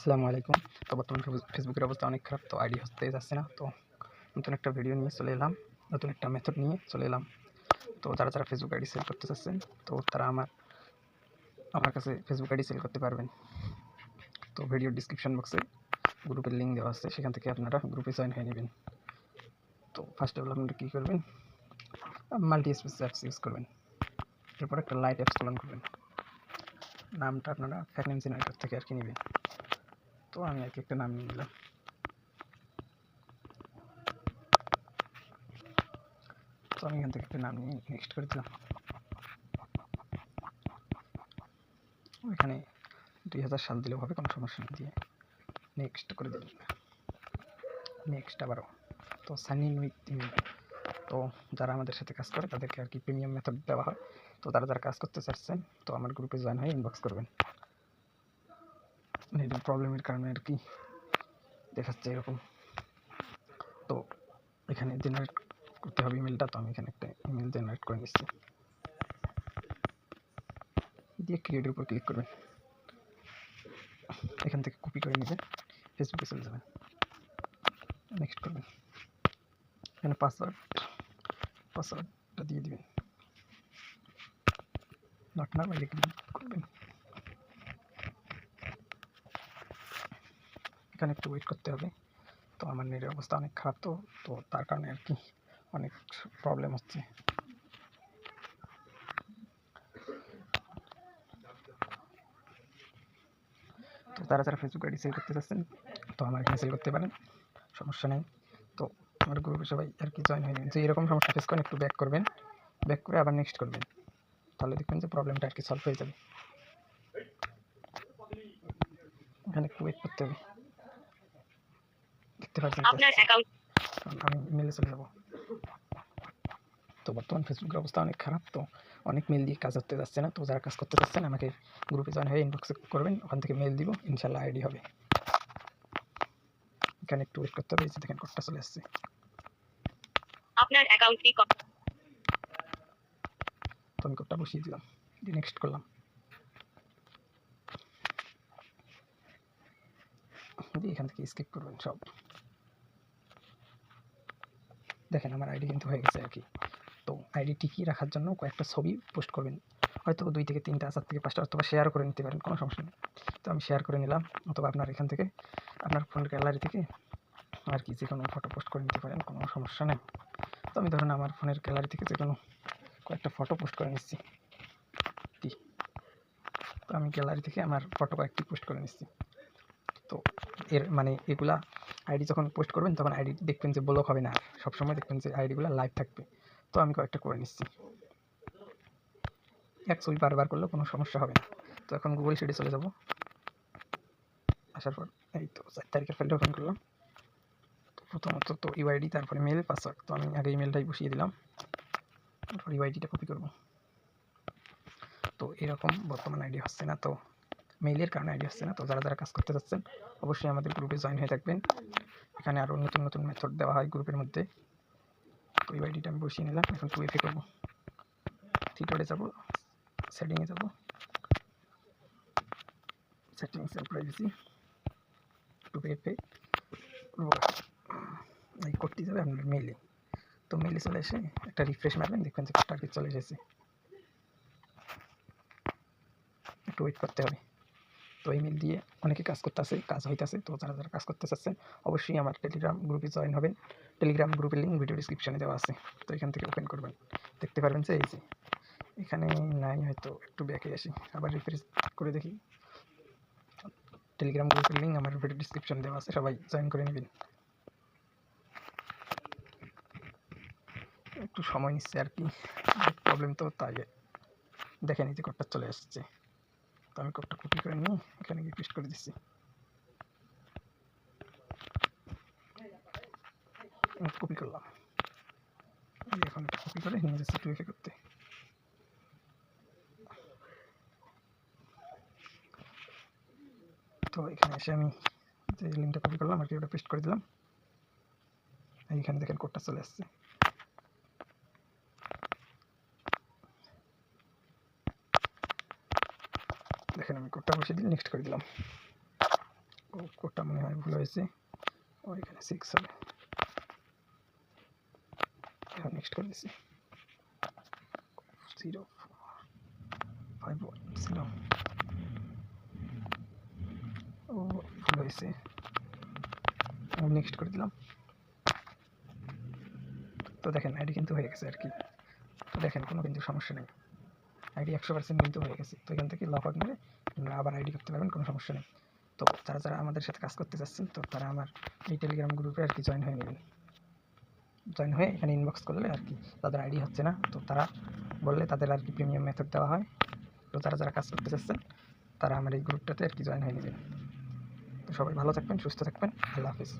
আসসালামু আলাইকুম। তো বর্তমানে ফেস- ফেসবুকের অবস্থা অনেক খারাপ, তো আইডি হতে যাচ্ছে না, তো নতুন একটা ভিডিও নিয়ে চলে এলাম, নতুন একটা মেথড নিয়ে চলে এলাম। তো যারা যারা ফেসবুক আইডি সেল করতে চাচ্ছেন, তো তারা আমার আমার কাছে ফেসবুক আইডি সেল করতে পারবেন। তো ভিডিও ডিসক্রিপশন বক্সে গ্রুপের লিঙ্ক দেওয়া আছে, সেখান থেকে আপনারা গ্রুপে জয়েন হয়ে নেবেন। তো ফার্স্ট অফ অল আপনারা কী করবেন? মাল্টি স্পেস অ্যাপস ইউজ করবেন। এরপর একটা লাইট অ্যাপস পালন করবেন। নামটা আপনারা ফ্যাকনেম জেনারেটর থেকে আর কি নেবেন। তো আমি আর কি একটা নাম নিয়ে নিলাম। তো আমি এখান থেকে একটা নাম নিয়ে নেক্সট করে দিলাম। এখানে দুই হাজার সাল দিলেও হবে, কোনো সমস্যা নেই, দিয়ে নেক্সট করে দিলাম। নেক্সট আবারও। তো সানি উইথ তো যারা আমাদের সাথে কাজ করে, তাদেরকে আর কি প্রিমিয়াম মেথড দেওয়া হয়। তো তারা যারা কাজ করতে চাচ্ছেন, তো আমার গ্রুপে জয়েন হয়ে ইনবক্স করবেন। নেটের প্রবলেমের কারণে আর কি দেখাচ্ছে এরকম। তো এখানে জেনারেট করতে হবে ইমেলটা তো আমি এখানে একটা ইমেল জেনারেট করে নিচ্ছি। দিয়ে ক্রিয়েটের উপর ক্লিক করবেন। এখান থেকে কপি করে নেবেন ফেসবুকে চলে যাবেন। নেক্সট করবেন। এখানে পাসওয়ার্ড পাসওয়ার্ডটা দিয়ে দিবেন। নট না বাইরে করবেন। এখানে একটু ওয়েট করতে হবে। তো আমার নেটের অবস্থা অনেক খারাপ তো তো তার কারণে আর কি অনেক প্রবলেম হচ্ছে। তো তারা যারা ফেসবুক আইডি সেল করতে চাচ্ছেন, তো আমার এখানে সেল করতে পারেন, সমস্যা নেই। তো আমার গ্রুপে সবাই আর কি জয়েন হয়ে নেবেন। যে এরকম সমস্যা ফেস করেন, একটু ব্যাক করবেন ব্যাক করে আবার নেক্সট করবেন। তাহলে দেখবেন যে প্রবলেমটা আর কি সলভ হয়ে যাবে। এখানে একটু ওয়েট করতে হবে। পাচ্ছেন আপনার অ্যাকাউন্ট আমি মেলে চলে যাব। তো বর্তমান ফেসবুকের অবস্থা অনেক খারাপ তো অনেক মেল দিয়ে কাজ করতে যাচ্ছে না। তো যারা কাজ করতে চাচ্ছেন আমাকে গ্রুপে জয়েন হয়ে ইনবক্সে করবেন। ওখান থেকে মেল দিব ইনশাল্লাহ আইডি হবে। এখানে একটু ওয়েট করতে হবে এই যে দেখেন কোডটা চলে আসছে। আপনার অ্যাকাউন্টটি ক- তো আমি কোডটা বসিয়ে দিলাম দিয়ে নেক্সট করলাম। দিয়ে এখান থেকে স্কিপ করবেন সব। দেখেন আমার আইডি কিন্তু হয়ে গেছে আর কি তো আইডি টিকিয়ে রাখার জন্য কয়েকটা ছবি পোস্ট করবেন। হয়তো দুই থেকে তিনটা, চার থেকে পাঁচটা অথবা শেয়ার করে নিতে পারেন, কোনো সমস্যা নেই। তো আমি শেয়ার করে নিলাম, অথবা আপনার এখান থেকে, আপনার ফোন গ্যালারি থেকে আর কি যে কোনো ফটো পোস্ট করে নিতে পারেন, কোনো সমস্যা নেই। তো আমি ধরুন আমার ফোনের গ্যালারি থেকে যে কোনো কয়েকটা ফটো পোস্ট করে নিচ্ছি। তো আমি গ্যালারি থেকে আমার ফটো কয়েকটি পোস্ট করে নিচ্ছি। তো এর মানে এগুলা আইডি যখন পোস্ট করবেন, তখন আইডি দেখবেন যে ব্লক হবে না। সবসময় দেখবেন যে আইডিগুলো লাইভ থাকবে। তো আমি কয়েকটা করে নিচ্ছি। এক ছবি বারবার করলেও কোনো সমস্যা হবে না। তো এখন গুগল শিটে চলে যাব। আসার পর, এই তো চার তারিখের ফাইলটা ওপেন করলাম। তো প্রথমত তো ইউআইডি তারপরে মেল পাসওয়ার্ড তো আমি আগে ইমেলটাই বসিয়ে দিলাম। তারপর ইউআইডিটা কপি করব। তো এরকম বর্তমান আইডি হচ্ছে না। তো মেইলের কারণে আইডি হচ্ছে না। তো যারা যারা কাজ করতে যাচ্ছেন অবশ্যই আমাদের গ্রুপে জয়েন হয়ে থাকবেন। এখানে আরও নতুন নতুন মেথড দেওয়া হয় গ্রুপের মধ্যে। তো এই আইডিটা আমি বসিয়ে নিলাম, এখন টু এফে করব। থিটোরে যাব সেটিংয়ে যাব। সেটিংস অ্যান্ড প্রাইভেসি টু এফে এই কোডটি যাবে আপনার মেইলে তো মেইলে চলে এসে একটা রিফ্রেশ মারবেন, দেখবেন যে কি চলে এসেছে। একটু ওয়েট করতে হবে। তো ইমেল দিয়ে অনেকে কাজ করতেছে, কাজ হইতাছে, তো যারা যারা কাজ করতে চাচ্ছেন অবশ্যই আমার টেলিগ্রাম গ্রুপে জয়েন হবেন। টেলিগ্রাম গ্রুপের লিঙ্ক ভিডিও ডিসক্রিপশনে দেওয়া আছে। তো এখান থেকে ওপেন করবেন। দেখতে পারবেন যে এই যে, এখানে নাই, হয়তো একটু ব্যাকে আসি। আবার রিফ্রেশ করে দেখি। টেলিগ্রাম গ্রুপের লিঙ্ক আমার ভিডিও ডিসক্রিপশনে দেওয়া আছে, সবাই জয়েন করে নেবেন। একটু সময় নিচ্ছে আর কি। প্রবলেম তো তাই, দেখেন এই যে চলে আসছে। তো আমি কোডটা কপি করে নিয়ে এখানে গিয়ে পেস্ট করে দিচ্ছি। কপি করলাম। এখন এটা কপি করে নিয়ে যাচ্ছি টু এফে করতে। তো এখানে এসে আমি যে লিঙ্কটা কপি করলাম আর কি ওটা পেস্ট করে দিলাম। এইখানে দেখেন কোডটা চলে আসছে। দেখেন আমি কোডটা বসে দিই নেক্সট করে দিলাম। কোডটা মনে হয় ভুল হয়েছে। ও, এখানে সিক্স হবে। নেক্সট করে দিচ্ছি জিরো ফাইভ ওয়ান জিরো ও, ভুল হয়েছে। আমি নেক্সট করে দিলাম। তো দেখেন আইডি কিন্তু হয়ে গেছে আর কি। তো দেখেন, কোনো কিন্তু সমস্যা নেই। আইডি একশো পার্সেন্ট কিন্তু হয়ে গেছে। তো এখান থেকে লক আউট মেরে আবার আইডি করতে পারবেন, কোনো সমস্যা নেই। তো যারা যারা আমাদের সাথে কাজ করতে চাচ্ছেন, তো তারা আমার এই টেলিগ্রাম গ্রুপে আর কি জয়েন হয়ে নেবেন। জয়েন হয়ে এখানে ইনবক্স করলে আর কি তাদের আইডি হচ্ছে না। তো তারা বললে তাদের আর কি প্রিমিয়াম মেথড দেওয়া হয়। তো যারা যারা কাজ করতে চাচ্ছেন, তারা আমার এই গ্রুপটাতে আর কি জয়েন হয়ে নেবেন। তো সবাই ভালো থাকবেন, সুস্থ থাকবেন। আল্লাহ হাফিজ।